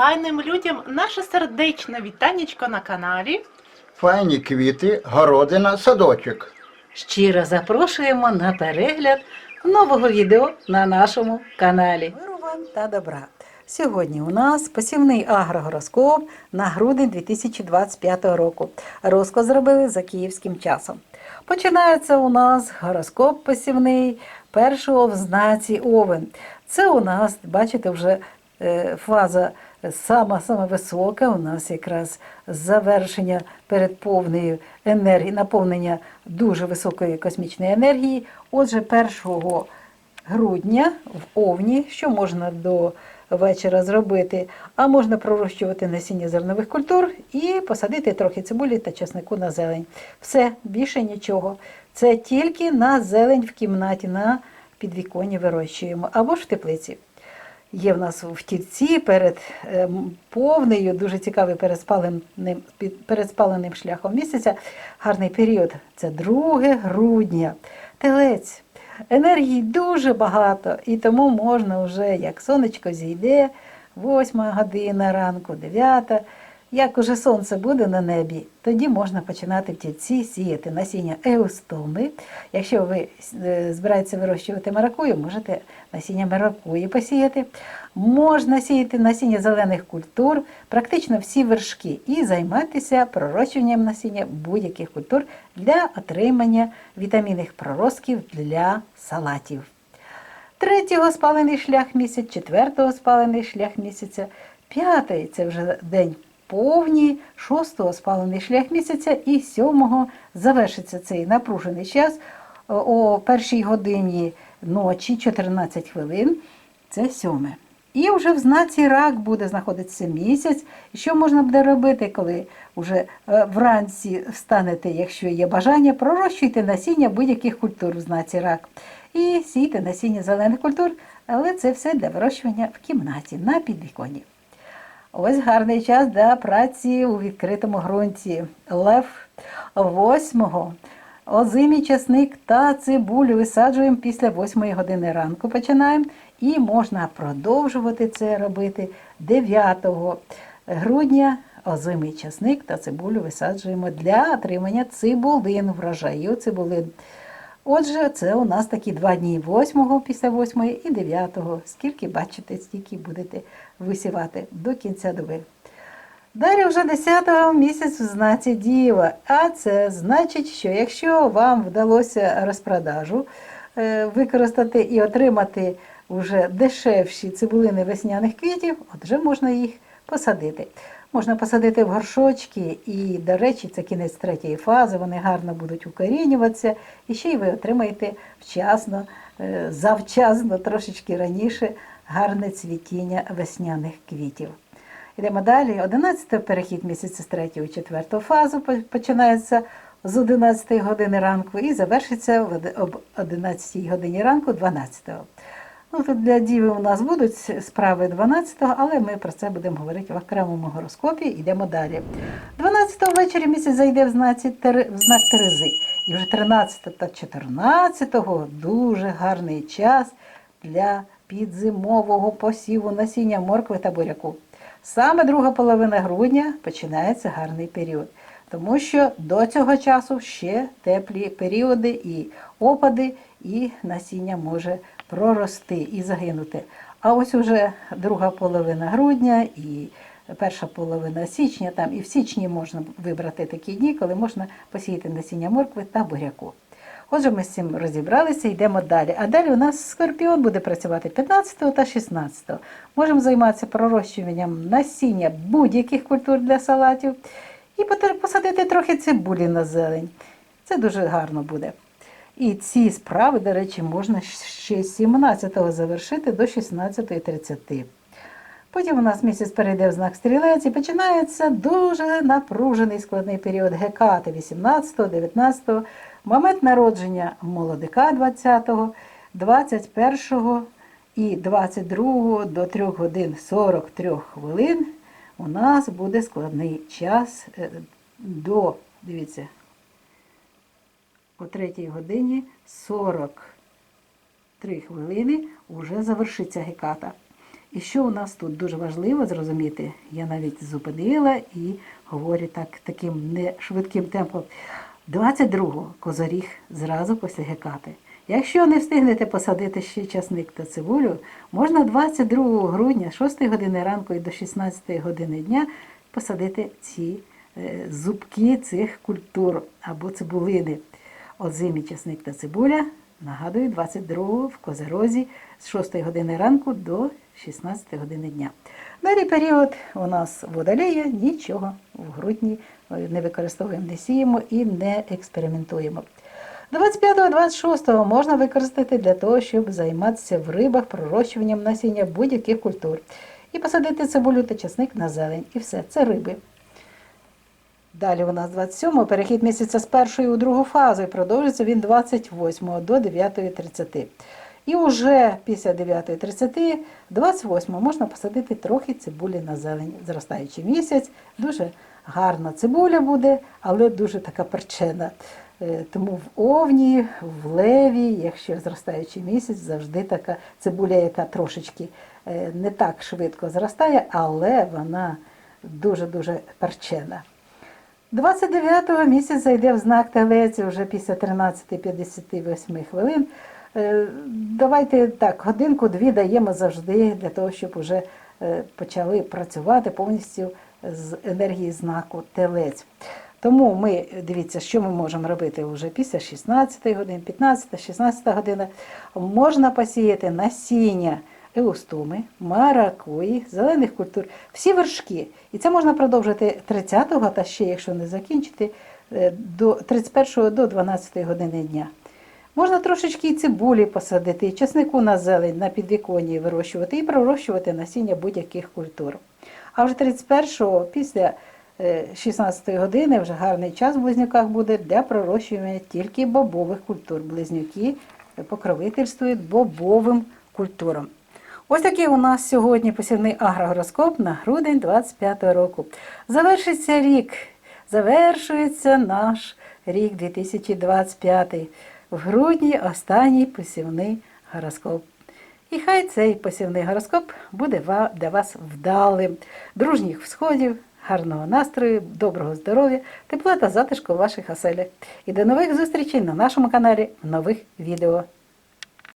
файним людям наше сердечне вітанечко на каналі. Файні квіти, городина, садочок. Щиро запрошуємо на перегляд нового відео на нашому каналі. Миру вам та добра. Сьогодні у нас посівний агрогороскоп на грудень 2025 року. Розклад зробили за київським часом. Починається у нас гороскоп посівний першого в знаці Овен. Це у нас, бачите, вже фаза сама сама висока. У нас якраз завершення перед повною енергії, наповнення дуже високої космічної енергії. Отже, 1 грудня в Овні, що можна до вечора зробити, а можна пророщувати насіння зернових культур і посадити трохи цибулі та чеснику на зелень. Все, більше нічого. Це тільки на зелень в кімнаті, на підвіконні вирощуємо або ж в теплиці. Є в нас в тільці перед ем, повнею, дуже цікавий переспаленим, переспаленим шляхом місяця. Гарний період. Це 2 грудня. Телець. Енергії дуже багато, і тому можна вже, як сонечко зійде, 8 година ранку, 9. Як уже сонце буде на небі, тоді можна починати в тільці сіяти насіння еустоми. Якщо ви е, збираєтеся вирощувати маракую, можете насіння маракуї посіяти. Можна сіяти насіння зелених культур, практично всі вершки, і займатися пророщуванням насіння будь-яких культур для отримання вітамінних проростків для салатів. Третього спалений шлях місяць, четвертого спалений шлях місяця, п'ятий це вже день повні, шостого спалений шлях місяця і сьомого завершиться цей напружений час о- о першій годині ночі, 14 хвилин. Це сьоме. І вже в знаці рак буде знаходитися місяць. Що можна буде робити, коли вже е, вранці встанете, якщо є бажання, пророщуйте насіння будь-яких культур в знаці рак. І сійте насіння зелених культур, але це все для вирощування в кімнаті на підвіконні. Ось гарний час для праці у відкритому ґрунті. Лев восьмого. Озимі часник та цибулю висаджуємо після 8 години ранку. Починаємо. І можна продовжувати це робити 9 грудня. Озимий часник та цибулю висаджуємо для отримання цибулин, врожаю цибулин. Отже, це у нас такі два дні 8 після 8 і 9. Скільки бачите, стільки будете висівати до кінця доби. Далі вже 10 місяць в знаці Діва. А це значить, що якщо вам вдалося розпродажу е, використати і отримати вже дешевші цибулини весняних квітів, от вже можна їх посадити. Можна посадити в горшочки, і, до речі, це кінець третьої фази, вони гарно будуть укорінюватися, і ще й ви отримаєте вчасно, е, завчасно, трошечки раніше гарне цвітіння весняних квітів. Йдемо далі. 11 перехід місяця з 3 у 4 фазу починається з 11 години ранку і завершиться об 11 годині ранку 12. Ну, тут для діви у нас будуть справи 12-го, але ми про це будемо говорити в окремому гороскопі. Йдемо далі. 12-го ввечері місяць зайде в, знак Терези. І вже 13 та 14-го дуже гарний час для підзимового посіву насіння моркви та буряку. Саме друга половина грудня починається гарний період, тому що до цього часу ще теплі періоди і опади, і насіння може прорости і загинути. А ось уже друга половина грудня і перша половина січня, там і в січні можна вибрати такі дні, коли можна посіяти насіння моркви та буряку. Отже, ми з цим розібралися, йдемо далі. А далі у нас скорпіон буде працювати 15 та 16. Можемо займатися пророщуванням насіння будь-яких культур для салатів і посадити трохи цибулі на зелень. Це дуже гарно буде. І ці справи, до речі, можна ще з 17-го завершити до 16.30. Потім у нас місяць перейде в знак стрілець і починається дуже напружений складний період Гекати 18-го, 19-го, момент народження молодика 20-го, 21-го і 22-го до 3 годин 43 хвилин у нас буде складний час е, до, дивіться, о 3 годині 43 хвилини вже завершиться геката. І що у нас тут дуже важливо зрозуміти, я навіть зупинила і говорю так таким не швидким темпом. 22-го козоріг зразу після гекати. Якщо не встигнете посадити ще часник та цибулю, можна 22 грудня, 6 години ранку і до 16 години дня посадити ці е, зубки цих культур або цибулини. Озимі часник та цибуля, нагадую, 22 в Козерозі з 6 години ранку до 16 години дня. Далі період у нас водолеє, нічого в грудні не використовуємо, не сіємо і не експериментуємо. 25-26 можна використати для того, щоб займатися в рибах пророщуванням насіння будь-яких культур. І посадити цибулю та часник на зелень. І все, це риби. Далі у нас 27-го перехід місяця з першої у другу фазу. І продовжується він 28 до 9.30. І вже після 9.30, 28 можна посадити трохи цибулі на зелень. Зростаючий місяць, дуже гарна цибуля буде, але дуже така перчена. Е, Тому в овні, в леві, якщо зростаючий місяць, завжди така цибуля, яка трошечки е, не так швидко зростає, але вона дуже-дуже перчена. 29-го місяць зайде в знак телець вже після 13.58 хвилин. Е, Давайте так, годинку-дві даємо завжди для того, щоб вже е, почали працювати повністю з енергії знаку телець. Тому ми дивіться, що ми можемо робити вже після 16 годин, 15, 16 година. Можна посіяти насіння еустоми, маракуї, зелених культур, всі вершки. І це можна продовжити 30-го, та ще, якщо не закінчити, е, до 31 до 12 години дня. Можна трошечки і цибулі посадити, і чеснику на зелень на підвіконні вирощувати і пророщувати насіння будь-яких культур. А вже 31-го, після е, 16 години, вже гарний час в близнюках буде для пророщування тільки бобових культур. Близнюки покровительствують бобовим культурам. Ось такий у нас сьогодні посівний агрогороскоп на грудень 25 року. Завершиться рік, завершується наш рік 2025. В грудні останній посівний гороскоп. І хай цей посівний гороскоп буде для вас вдалим, дружніх всходів, гарного настрою, доброго здоров'я, тепла та затишку в ваших оселях. І до нових зустрічей на нашому каналі в нових відео.